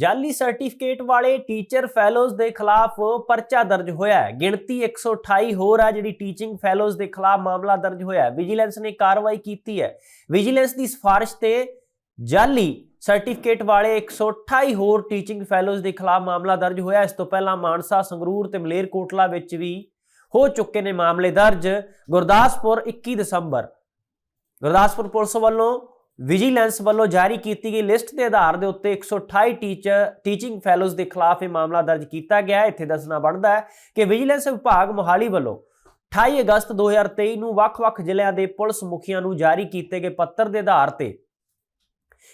ਜਾਲੀ ਸਰਟੀਫਿਕੇਟ ਵਾਲੇ teacher fellows ਦੇ ਖਿਲਾਫ ਪਰਚਾ ਦਰਜ ਹੋਇਆ ਹੈ। ਗਿਣਤੀ 128 ਹੋਰ ਹੈ ਜਿਹੜੀ ਟੀਚਿੰਗ ਫੈਲੋਜ਼ ਦੇ ਖਿਲਾਫ ਮਾਮਲਾ ਦਰਜ ਹੋਇਆ ਹੈ। ਵਿਜੀਲੈਂਸ ਨੇ ਕਾਰਵਾਈ ਕੀਤੀ ਹੈ। ਵਿਜੀਲੈਂਸ ਦੀ ਸਿਫਾਰਿਸ਼ ਤੇ ਜਾਲੀ ਸਰਟੀਫਿਕੇਟ ਵਾਲੇ 128 ਹੋਰ ਟੀਚਿੰਗ ਫੈਲੋਜ਼ ਦੇ ਖਿਲਾਫ ਮਾਮਲਾ ਦਰਜ ਹੋਇਆ ਇਸ ਤੋਂ ਪਹਿਲਾਂ ਮਾਨਸਾ, ਸੰਗਰੂਰ ਤੇ ਮਲੇਰਕੋਟਲਾ ਵਿੱਚ ਵੀ ਹੋ ਚੁੱਕੇ ਨੇ ਮਾਮਲੇ ਦਰਜ। ਗੁਰਦਾਸਪੁਰ 21 ਦਸੰਬਰ। ਗੁਰਦਾਸਪੁਰ ਪੁਲਿਸ ਵੱਲੋਂ ਵਿਜੀਲੈਂਸ ਵੱਲੋਂ ਜਾਰੀ ਕੀਤੀ ਗਈ ਲਿਸਟ ਦੇ ਆਧਾਰ ਦੇ ਉੱਤੇ 128 ਟੀਚਰ ਟੀਚਿੰਗ ਫੈਲੋਜ਼ ਦੇ ਖਿਲਾਫ ਇਹ ਮਾਮਲਾ ਦਰਜ ਕੀਤਾ ਗਿਆ ਹੈ। ਇੱਥੇ ਦੱਸਣਾ ਬਣਦਾ ਹੈ ਕਿ ਵਿਜੀਲੈਂਸ ਵਿਭਾਗ ਮੋਹਾਲੀ ਵੱਲੋਂ 28 ਅਗਸਤ 2023 ਨੂੰ ਵੱਖ-ਵੱਖ ਜ਼ਿਲ੍ਹਿਆਂ ਦੇ ਪੁਲਿਸ ਮੁਖੀਆਂ ਨੂੰ ਜਾਰੀ ਕੀਤੇ ਗਏ ਪੱਤਰ ਦੇ ਆਧਾਰ ਤੇ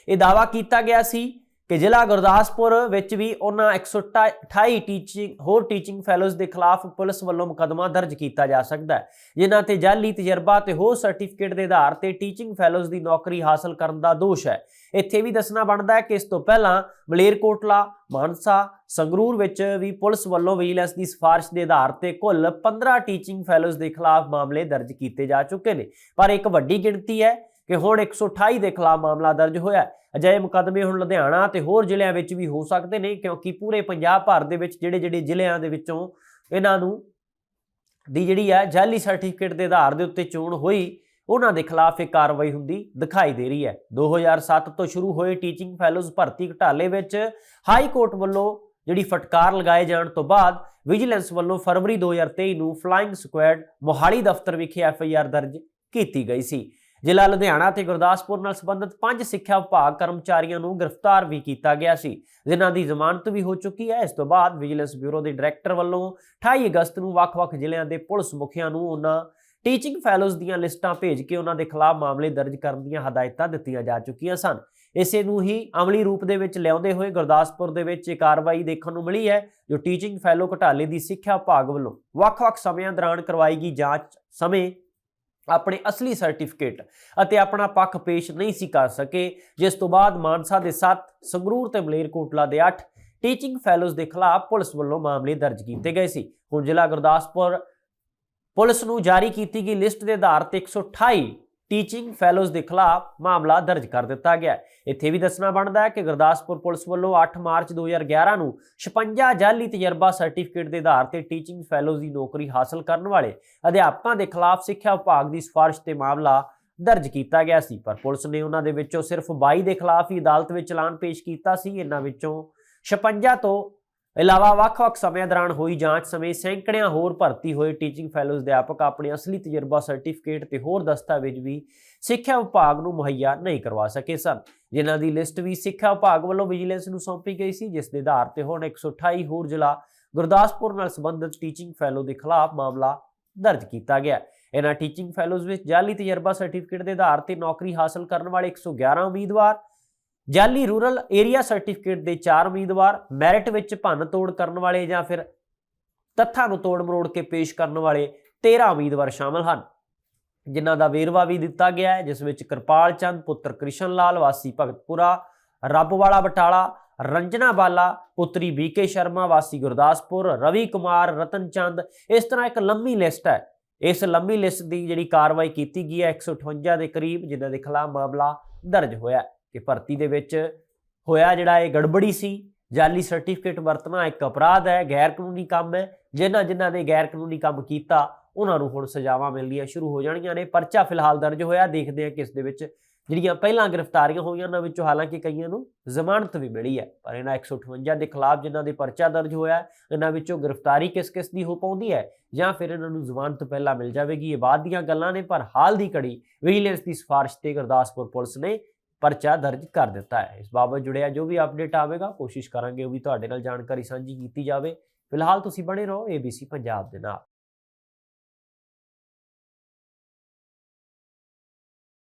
ਇਹ ਦਾਵਾ ਕੀਤਾ ਗਿਆ ਸੀ ਕਿ ਜ਼ਿਲ੍ਹਾ ਗੁਰਦਾਸਪੁਰ ਵਿੱਚ ਵੀ ਉਹਨਾਂ 128 ਟੀਚਿੰਗ ਹੋਰ ਟੀਚਿੰਗ ਫੈਲੋਜ਼ ਦੇ ਖਿਲਾਫ ਪੁਲਿਸ ਵੱਲੋਂ ਮੁਕੱਦਮਾ ਦਰਜ ਕੀਤਾ ਜਾ ਸਕਦਾ ਹੈ, ਜਿਨ੍ਹਾਂ ਤੇ ਜਾਲੀ ਤਜਰਬਾ ਤੇ ਹੋਰ ਸਰਟੀਫਿਕੇਟ ਦੇ ਆਧਾਰ ਤੇ ਟੀਚਿੰਗ ਫੈਲੋਜ਼ ਦੀ ਨੌਕਰੀ ਹਾਸਲ ਕਰਨ ਦਾ ਦੋਸ਼ ਹੈ। ਇੱਥੇ ਵੀ ਦੱਸਣਾ ਬਣਦਾ ਹੈ ਕਿ ਇਸ ਤੋਂ ਪਹਿਲਾਂ ਮਲੇਰਕੋਟਲਾ, ਮਾਨਸਾ, ਸੰਗਰੂਰ ਵਿੱਚ ਵੀ ਪੁਲਿਸ ਵੱਲੋਂ ਵਿਜੀਲੈਂਸ ਦੀ ਸਿਫਾਰਿਸ਼ ਦੇ ਆਧਾਰ ਤੇ ਕੁੱਲ 15 ਟੀਚਿੰਗ ਫੈਲੋਜ਼ ਦੇ ਖਿਲਾਫ ਮਾਮਲੇ ਦਰਜ ਕੀਤੇ ਜਾ ਚੁੱਕੇ ਨੇ। ਪਰ ਇੱਕ ਵੱਡੀ ਗਿਣਤੀ ਹੈ ਕਿ ਹੁਣ 128 ਦੇ ਖਿਲਾਫ ਮਾਮਲਾ ਦਰਜ ਹੋਇਆ ਅਜਿਹੇ ਮੁਕੱਦਮੇ ਹੁਣ ਲੁਧਿਆਣਾ ਤੇ ਹੋਰ ਜ਼ਿਲ੍ਹਿਆਂ ਵਿੱਚ ਵੀ ਹੋ ਸਕਦੇ ਨੇ, ਕਿਉਂਕਿ ਪੂਰੇ ਪੰਜਾਬ ਭਰ ਦੇ ਵਿੱਚ ਜਿਹੜੇ ਜਿਹੜੇ ਜ਼ਿਲ੍ਹਿਆਂ ਦੇ ਵਿੱਚੋਂ ਇਹਨਾਂ ਨੂੰ ਦੀ ਜਿਹੜੀ ਹੈ ਜਾਲੀ ਸਰਟੀਫਿਕੇਟ ਦੇ ਆਧਾਰ ਦੇ ਉੱਤੇ ਚੋਣ ਹੋਈ, ਉਹਨਾਂ ਦੇ ਖਿਲਾਫ ਇਹ ਕਾਰਵਾਈ ਹੁੰਦੀ ਦਿਖਾਈ ਦੇ ਰਹੀ ਹੈ। 2007 ਤੋਂ ਸ਼ੁਰੂ ਹੋਏ ਟੀਚਿੰਗ ਫੈਲੋਜ਼ ਭਰਤੀ ਘਟਾਲੇ ਵਿੱਚ ਹਾਈ ਕੋਰਟ ਵੱਲੋਂ ਜਿਹੜੀ ਫਟਕਾਰ ਲਗਾਏ ਜਾਣ ਤੋਂ ਬਾਅਦ ਵਿਜੀਲੈਂਸ ਵੱਲੋਂ ਫਰਵਰੀ 2023 ਨੂੰ ਫਲਾਈਂਗ ਸਕੁਐਡ ਮੋਹਾਲੀ ਦਫ਼ਤਰ ਵਿਖੇ ਐਫ ਆਈ ਆਰ ਦਰਜ ਕੀਤੀ ਗਈ ਸੀ। ਜ਼ਿਲ੍ਹਾ ਲੁਧਿਆਣਾ ਤੇ ਗੁਰਦਾਸਪੁਰ ਨਾਲ ਸੰਬੰਧਿਤ ਪੰਜ ਸਿੱਖਿਆ ਵਿਭਾਗ ਕਰਮਚਾਰੀਆਂ ਨੂੰ ਗ੍ਰਿਫਤਾਰ ਵੀ ਕੀਤਾ ਗਿਆ ਸੀ। ਜਿਨ੍ਹਾਂ ਦੀ ਜ਼ਮਾਨਤ ਵੀ ਹੋ ਚੁੱਕੀ ਹੈ। ਇਸ ਤੋਂ ਬਾਅਦ ਵਿਜੀਲੈਂਸ ਬਿਊਰੋ ਦੇ ਡਾਇਰੈਕਟਰ ਵੱਲੋਂ 28 ਅਗਸਤ ਨੂੰ ਵੱਖ-ਵੱਖ ਜ਼ਿਲ੍ਹਿਆਂ ਦੇ ਪੁਲਿਸ ਮੁਖੀਆਂ ਨੂੰ ਉਹਨਾਂ ਟੀਚਿੰਗ ਫੈਲੋਜ਼ ਦੀਆਂ ਲਿਸਟਾਂ ਭੇਜ ਕੇ ਉਹਨਾਂ ਦੇ ਖਿਲਾਫ ਮਾਮਲੇ ਦਰਜ ਕਰਨ ਦੀਆਂ ਹਦਾਇਤਾਂ ਦਿੱਤੀਆਂ ਜਾ ਚੁੱਕੀਆਂ ਸਨ। ਇਸੇ ਨੂੰ ਹੀ ਅਮਲੀ ਰੂਪ ਦੇ ਵਿੱਚ ਲਿਆਉਂਦੇ ਹੋਏ ਗੁਰਦਾਸਪੁਰ ਦੇ ਵਿੱਚ ਇਹ ਕਾਰਵਾਈ ਦੇਖਣ ਨੂੰ ਮਿਲੀ ਹੈ, ਜੋ ਟੀਚਿੰਗ ਫੈਲੋ ਘਟਾਲੇ ਦੀ ਸਿੱਖਿਆ ਵਿਭਾਗ ਵੱਲੋਂ ਵੱਖ-ਵੱਖ ਸਮਿਆਂ ਦੌਰਾਨ ਕਰਵਾਈ ਗਈ ਜਾਂਚ ਸਮੇਂ ਆਪਣੇ ਅਸਲੀ ਸਰਟੀਫਿਕੇਟ ਅਤੇ ਆਪਣਾ ਪੱਖ ਪੇਸ਼ ਨਹੀਂ ਸੀ ਕਰ ਸਕੇ, ਜਿਸ ਤੋਂ ਬਾਅਦ ਮਾਨਸਾ ਦੇ 7 ਸੰਗਰੂਰ ਤੇ ਮਲੇਰਕੋਟਲਾ ਦੇ 8 ਟੀਚਿੰਗ ਫੈਲੋਜ਼ ਦੇ ਖਿਲਾਫ ਪੁਲਿਸ ਵੱਲੋਂ ਮਾਮਲੇ ਦਰਜ ਕੀਤੇ ਗਏ ਸੀ। ਹੁਣ ਜ਼ਿਲ੍ਹਾ ਗੁਰਦਾਸਪੁਰ ਪੁਲਿਸ ਨੂੰ ਜਾਰੀ ਕੀਤੀ ਗਈ ਲਿਸਟ ਦੇ ਆਧਾਰ ਤੇ 128 ਟੀਚਿੰਗ ਫੈਲੋਜ਼ ਦੇ ਖਿਲਾਫ ਮਾਮਲਾ ਦਰਜ ਕਰ ਦਿੱਤਾ ਗਿਆ ਇੱਥੇ ਵੀ ਦੱਸਣਾ ਬਣਦਾ ਹੈ ਕਿ ਗੁਰਦਾਸਪੁਰ ਪੁਲਿਸ ਵੱਲੋਂ 8 ਮਾਰਚ 2011 ਨੂੰ 56 ਜਾਲੀ ਤਜਰਬਾ ਸਰਟੀਫਿਕੇਟ ਦੇ ਆਧਾਰ ਤੇ ਟੀਚਿੰਗ ਫੈਲੋਜ਼ ਦੀ ਨੌਕਰੀ ਹਾਸਲ ਕਰਨ ਵਾਲੇ ਅਧਿਆਪਕਾਂ ਦੇ ਖਿਲਾਫ ਸਿੱਖਿਆ ਵਿਭਾਗ ਦੀ ਸਿਫਾਰਿਸ਼ ਤੇ ਮਾਮਲਾ ਦਰਜ ਕੀਤਾ ਗਿਆ ਸੀ। ਪਰ ਪੁਲਿਸ ਨੇ ਉਹਨਾਂ ਦੇ ਵਿੱਚੋਂ ਸਿਰਫ 22 ਦੇ ਖਿਲਾਫ ਹੀ ਅਦਾਲਤ ਵਿੱਚ ਚਲਾਨ ਪੇਸ਼ ਕੀਤਾ ਸੀ। ਇਹਨਾਂ ਵਿੱਚੋਂ 56 ਤੋਂ ਇਲਾਵਾ ਵੱਖ-ਵੱਖ ਸਮਿਆਂ ਦੌਰਾਨ ਹੋਈ ਜਾਂਚ ਸਮੇਂ ਸੈਂਕੜਿਆਂ ਹੋਰ ਭਰਤੀ ਹੋਏ ਟੀਚਿੰਗ ਫੈਲੋਜ਼ ਅਧਿਆਪਕ ਆਪਣੇ ਅਸਲੀ ਤਜਰਬਾ ਸਰਟੀਫਿਕੇਟ ਤੇ ਹੋਰ ਦਸਤਾਵੇਜ਼ ਵੀ ਸਿੱਖਿਆ ਵਿਭਾਗ ਨੂੰ ਮੁਹੱਈਆ ਨਹੀਂ ਕਰਵਾ ਸਕੇ ਸਨ। ਜਿਨ੍ਹਾਂ ਦੀ ਲਿਸਟ ਵੀ ਸਿੱਖਿਆ ਵਿਭਾਗ ਵੱਲੋਂ ਵਿਜੀਲੈਂਸ ਨੂੰ ਸੌਂਪੀ ਗਈ ਸੀ, ਜਿਸ ਦੇ ਆਧਾਰ ਤੇ ਹੁਣ 128 ਹੋਰ ਜ਼ਿਲ੍ਹਾ ਗੁਰਦਾਸਪੁਰ ਨਾਲ ਸੰਬੰਧਿਤ ਟੀਚਿੰਗ ਫੈਲੋ ਦੇ ਖਿਲਾਫ ਮਾਮਲਾ ਦਰਜ ਕੀਤਾ ਗਿਆ। ਇਹਨਾਂ ਟੀਚਿੰਗ ਫੈਲੋਜ਼ ਵਿੱਚ ਜਾਲੀ ਤਜਰਬਾ ਸਰਟੀਫਿਕੇਟ ਦੇ ਆਧਾਰ ਤੇ ਨੌਕਰੀ ਹਾਸਲ ਕਰਨ ਵਾਲੇ 111 ਉਮੀਦਵਾਰ ਜਾਲੀ ਰੂਰਲ ਏਰੀਆ ਸਰਟੀਫਿਕੇਟ ਦੇ 4 ਉਮੀਦਵਾਰ ਮੈਰਿਟ ਵਿੱਚ ਭੰਨ ਤੋੜ ਕਰਨ ਵਾਲੇ ਜਾਂ ਫਿਰ ਤੱਥਾਂ ਨੂੰ ਤੋੜ ਮਰੋੜ ਕੇ ਪੇਸ਼ ਕਰਨ ਵਾਲੇ 13 ਉਮੀਦਵਾਰ ਸ਼ਾਮਲ ਹਨ। ਜਿਨ੍ਹਾਂ ਦਾ ਵੇਰਵਾ ਵੀ ਦਿੱਤਾ ਗਿਆ ਹੈ, ਜਿਸ ਵਿੱਚ ਕਿਰਪਾਲ ਚੰਦ, ਪੁੱਤਰ ਕ੍ਰਿਸ਼ਨ ਲਾਲ, ਵਾਸੀ ਭਗਤਪੁਰਾ ਰੱਬਵਾਲਾ ਬਟਾਲਾ, ਰੰਜਨਾ ਬਾਲਾ, ਪੁੱਤਰੀ ਬੀਕੇ ਸ਼ਰਮਾ, ਵਾਸੀ ਗੁਰਦਾਸਪੁਰ, ਰਵੀ ਕੁਮਾਰ, ਰਤਨ ਚੰਦ, ਇਸ ਤਰ੍ਹਾਂ ਇੱਕ ਲੰਮੀ ਲਿਸਟ ਹੈ। ਇਸ ਲੰਮੀ ਲਿਸਟ ਦੀ ਜਿਹੜੀ ਕਾਰਵਾਈ ਕੀਤੀ ਗਈ ਹੈ 158 ਦੇ ਕਰੀਬ, ਜਿਨ੍ਹਾਂ ਦੇ ਖਿਲਾਫ ਮਾਮਲਾ ਦਰਜ ਹੋਇਆ ਹੈ। ਕਿ ਭਰਤੀ ਦੇ ਵਿੱਚ ਹੋਇਆ ਜਿਹੜਾ ਇਹ ਗੜਬੜੀ ਸੀ ਜਾਲੀ ਸਰਟੀਫਿਕੇਟ ਵਰਤਣਾ ਇੱਕ ਅਪਰਾਧ ਹੈ ਗੈਰ ਕਾਨੂੰਨੀ ਕੰਮ ਹੈ, ਜਿਨ੍ਹਾਂ ਜਿਨ੍ਹਾਂ ਨੇ ਗੈਰ ਕਾਨੂੰਨੀ ਕੰਮ ਕੀਤਾ, ਉਹਨਾਂ ਨੂੰ ਹੁਣ ਸਜ਼ਾਵਾਂ ਮਿਲਣੀਆਂ ਸ਼ੁਰੂ ਹੋ ਜਾਣੀਆਂ ਨੇ। ਪਰਚਾ ਫਿਲਹਾਲ ਦਰਜ ਹੋਇਆ, ਦੇਖਦੇ ਹਾਂ ਕਿਸ ਦੇ ਵਿੱਚ ਜਿਹੜੀਆਂ ਪਹਿਲਾਂ ਗ੍ਰਿਫਤਾਰੀਆਂ ਹੋਈਆਂ, ਉਹਨਾਂ ਵਿੱਚੋਂ ਹਾਲਾਂਕਿ ਕਈਆਂ ਨੂੰ ਜ਼ਮਾਨਤ ਵੀ ਮਿਲੀ ਹੈ, ਪਰ ਇਹਨਾਂ 158 ਦੇ ਖਿਲਾਫ ਜਿਨ੍ਹਾਂ ਦੇ ਪਰਚਾ ਦਰਜ ਹੋਇਆ, ਇਹਨਾਂ ਵਿੱਚੋਂ ਗ੍ਰਿਫਤਾਰੀ ਕਿਸ ਕਿਸ ਦੀ ਹੋ ਪਾਉਂਦੀ ਹੈ, ਜਾਂ ਫਿਰ ਇਹਨਾਂ ਨੂੰ ਜ਼ਮਾਨਤ ਪਹਿਲਾਂ ਮਿਲ ਜਾਵੇਗੀ, ਇਹ ਬਾਅਦ ਦੀਆਂ ਗੱਲਾਂ ਨੇ, ਪਰ ਹਾਲ ਦੀ ਘੜੀ ਵਿਜੀਲੈਂਸ ਦੀ ਸਿਫਾਰਿਸ਼ ਤੇ ਗੁਰਦਾਸਪੁਰ ਪੁਲਿਸ ਨੇ ਪਰਚਾ ਦਰਜ ਕਰ ਦਿੱਤਾ ਹੈ। ਇਸ ਬਾਬਤ ਜੁੜਿਆ ਜੋ ਵੀ ਅਪਡੇਟ ਆਵੇਗਾ, ਕੋਸ਼ਿਸ਼ ਕਰਾਂਗੇ ਉਹ ਵੀ ਤੁਹਾਡੇ ਨਾਲ ਜਾਣਕਾਰੀ ਸਾਂਝੀ ਕੀਤੀ ਜਾਵੇ। ਫਿਲਹਾਲ ਤੁਸੀਂ ਬਣੇ ਰਹੋ ABC ਪੰਜਾਬ ਦੇ ਨਾਲ।